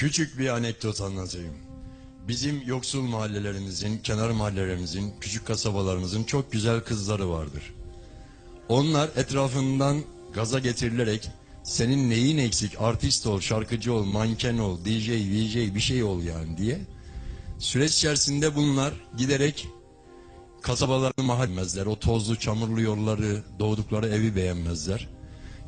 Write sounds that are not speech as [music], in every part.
Küçük bir anekdot anlatayım. Bizim yoksul mahallelerimizin, kenar mahallelerimizin, küçük kasabalarımızın çok güzel kızları vardır. Onlar etrafından gaza getirilerek senin neyin eksik, artist ol, şarkıcı ol, manken ol, DJ, VJ bir şey ol yani diye. Süreç içerisinde bunlar giderek kasabalarını mahallezler. O tozlu, çamurlu yolları, doğdukları evi beğenmezler.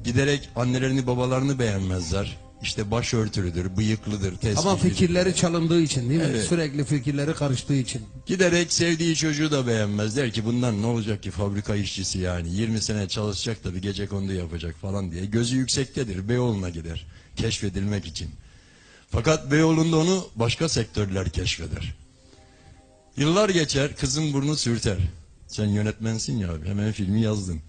Giderek annelerini, babalarını beğenmezler. İşte başörtülüdür, bıyıklıdır, Ama tespihlidir. fikirleri çalındığı için değil mi? Evet. Sürekli fikirleri karıştığı için. Giderek sevdiği çocuğu da beğenmez. Der ki bundan ne olacak ki fabrika işçisi yani. 20 sene çalışacak da bir gece kondu yapacak falan diye. Gözü yüksektedir. Beyoğlu'na gider. Keşfedilmek için. Fakat Beyoğlu'nda onu başka sektörler keşfeder. Yıllar geçer. Kızın burnu sürter. Sen yönetmensin ya abi. Hemen filmi yazdın.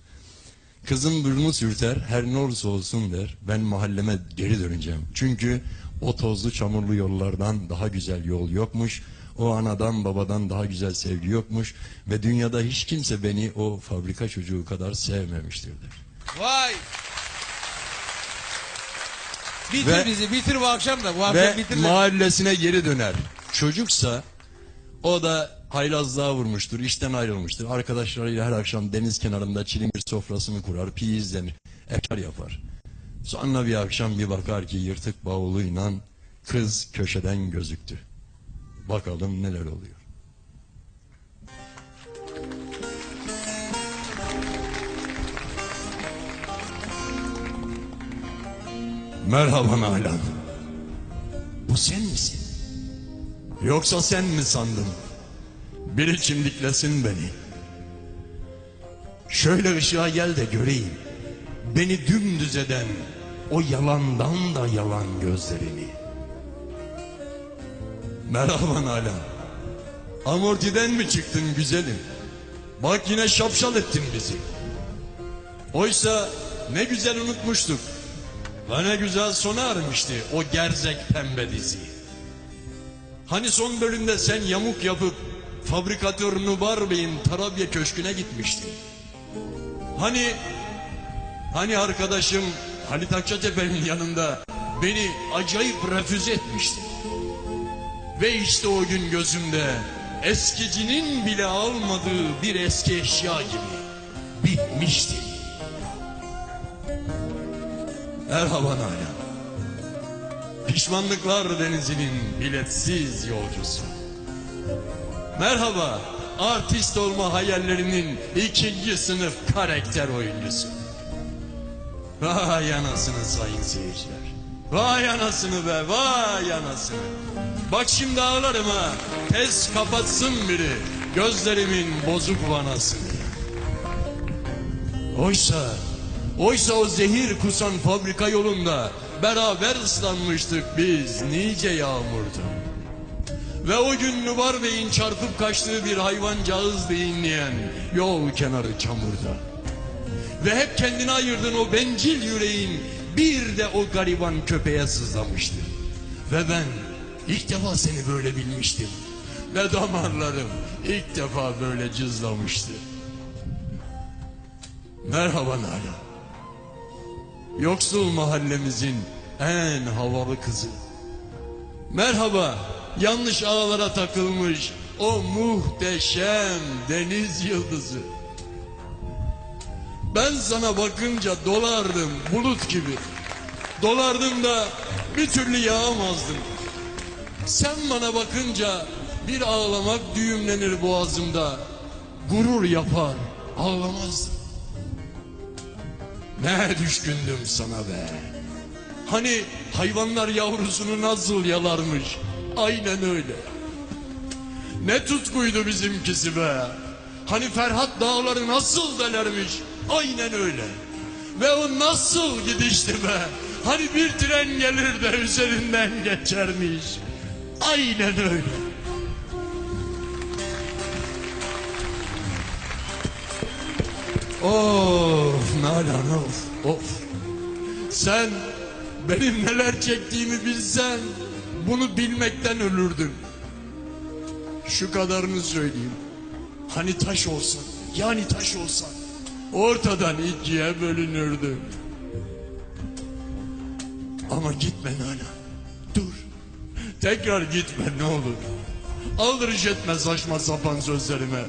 Kızın burnu sürter, her ne olursa olsun der. Ben mahalleme geri döneceğim. Çünkü o tozlu çamurlu yollardan daha güzel yol yokmuş. O anadan babadan daha güzel sevgi yokmuş. Ve dünyada hiç kimse beni o fabrika çocuğu kadar sevmemiştir der. Vay. Bitir Ve- bizi bitir bu akşam da bu akşam Ve bitir. mahallesine geri döner. Çocuksa o da haylazlığa vurmuştur, işten ayrılmıştır. Arkadaşlarıyla her akşam deniz kenarında çilingir sofrasını kurar, pi izlenir, efkar yapar. Sonra bir akşam bir bakar ki yırtık bavuluyla kız köşeden gözüktü. Bakalım neler oluyor. Merhaba Nalan. Bu sen misin? Yoksa sen mi sandın? Biri çimdiklesin beni. Şöyle ışığa gel de göreyim. Beni dümdüz eden o yalandan da yalan gözlerini. Merhaba Nalan. Amortiden mi çıktın güzelim? Bak yine şapşal ettin bizi. Oysa ne güzel unutmuştuk. Ve ne güzel sona ermişti o gerzek pembe dizi. Hani son bölümde sen yamuk yapıp fabrikatör Nubar Bey'in Tarabya Köşkü'ne gitmiştin. Hani hani arkadaşım Halit Akçatepe'nin yanında beni acayip refüze etmişti. Ve işte o gün gözümde eskicinin bile almadığı bir eski eşya gibi bitmişti. Merhaba Nalan. Pişmanlıklar denizinin biletsiz yolcusu. Merhaba, artist olma hayallerinin ikinci sınıf karakter oyuncusu. Vay anasını sayın seyirciler. Vay anasını be, vay anasını. Bak şimdi ağlarım ha. Tez kapatsın biri gözlerimin bozuk vanasını. Oysa, oysa o zehir kusan fabrika yolunda beraber ıslanmıştık biz nice yağmurda. Ve o gün Nubar Bey'in çarpıp kaçtığı bir hayvancağızdı inleyen yol kenarı çamurda. Ve hep kendine ayırdığın o bencil yüreğin bir de o gariban köpeğe sızlamıştı. Ve ben ilk defa seni böyle bilmiştim. Ve damarlarım ilk defa böyle cızlamıştı. Merhaba Nalan. Yoksul mahallemizin en havalı kızı. Merhaba yanlış ağlara takılmış o muhteşem deniz yıldızı. Ben sana bakınca dolardım bulut gibi. Dolardım da bir türlü yağamazdım. Sen bana bakınca bir ağlamak düğümlenir boğazımda. Gurur yapar ağlamazdım. Ne düşkündüm sana be. Hani hayvanlar yavrusunu nasıl yalarmış. Aynen öyle. Ne tutkuydu bizimkisi be. Hani Ferhat dağları nasıl delermiş. Aynen öyle. Ve o nasıl gidişti be. Hani bir tren gelir de üzerinden geçermiş. Aynen öyle. Of Nalan of of. Sen benim neler çektiğimi bilsen bunu bilmekten ölürdün. Şu kadarını söyleyeyim. Hani taş olsan yani taş olsan ortadan ikiye bölünürdün. Ama gitme Nalan. Dur. Tekrar gitme ne olur. Aldırış etme saçma sapan sözlerime.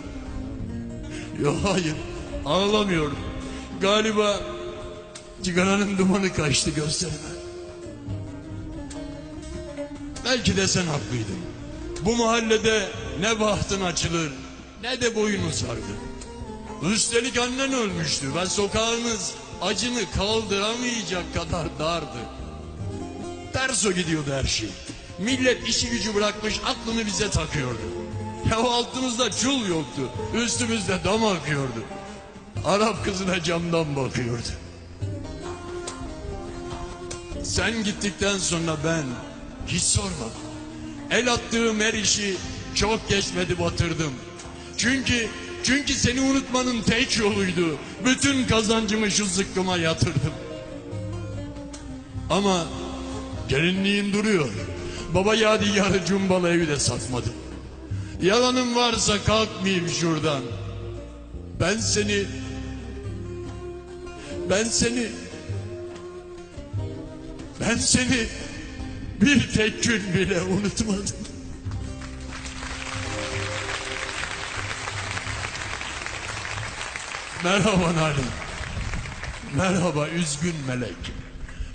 Yok hayır ağlamıyorum. Galiba cigaranın dumanı kaçtı gösterime. Belki de sen haklıydın. Bu mahallede ne bahtın açılır ne de boyun uzardı. Üstelik annen ölmüştü ve sokağımız acını kaldıramayacak kadar dardı. Ters o gidiyordu her şey. Millet işi gücü bırakmış aklını bize takıyordu. Ya altımızda çul yoktu. Üstümüzde dam akıyordu. Arap kızına camdan bakıyordu. Sen gittikten sonra ben hiç sormadım. El attığım her işi çok geçmedi batırdım. Çünkü çünkü seni unutmanın tek yoluydu. Bütün kazancımı şu zıkkıma yatırdım. Ama gelinliğin duruyor. Baba yadigarı cumbalı evi de satmadım. Yalanım varsa kalkmayayım şuradan. Ben seni ben seni ben seni bir tek gün bile unutmadım. Merhaba Nalan. Merhaba üzgün melek.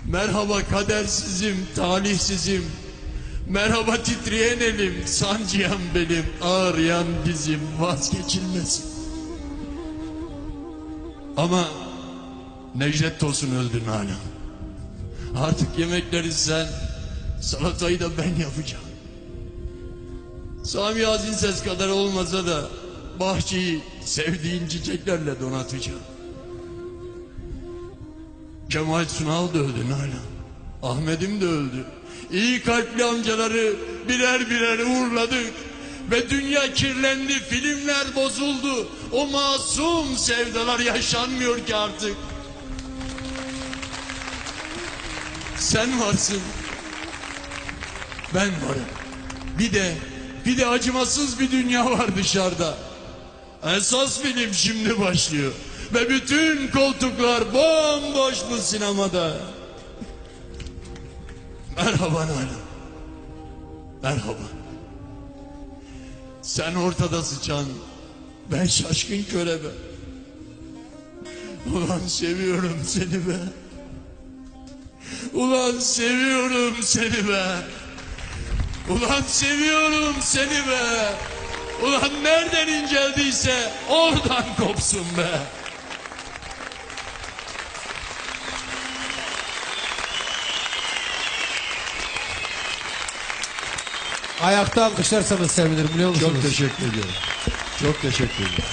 Merhaba kadersizim, talihsizim. Merhaba titreyen elim, sancıyan belim, ağrıyan dizim, vazgeçilmezim. Ama Necdet Tosun öldü Nalan. Artık yemekleri sen, salatayı da ben yapacağım. Sami Azin ses kadar olmasa da bahçeyi sevdiğin çiçeklerle donatacağım. Kemal Sunal da öldü Nalan. Ahmet'im de öldü. İyi kalpli amcaları birer birer uğurladık. Ve dünya kirlendi, filmler bozuldu. O masum sevdalar yaşanmıyor ki artık. Sen varsın. Ben varım. Bir de bir de acımasız bir dünya var dışarıda. Esas film şimdi başlıyor. Ve bütün koltuklar bomboş bu sinemada. Merhaba Nalan. Merhaba. Sen ortada sıçan, ben şaşkın körebe. Ulan seviyorum seni be. Ulan seviyorum seni be. Ulan seviyorum seni be. Ulan nereden inceldiyse oradan [laughs] kopsun be. Ayakta alkışlarsanız sevinirim biliyor musunuz? Çok teşekkür ediyorum. Çok teşekkür ederim.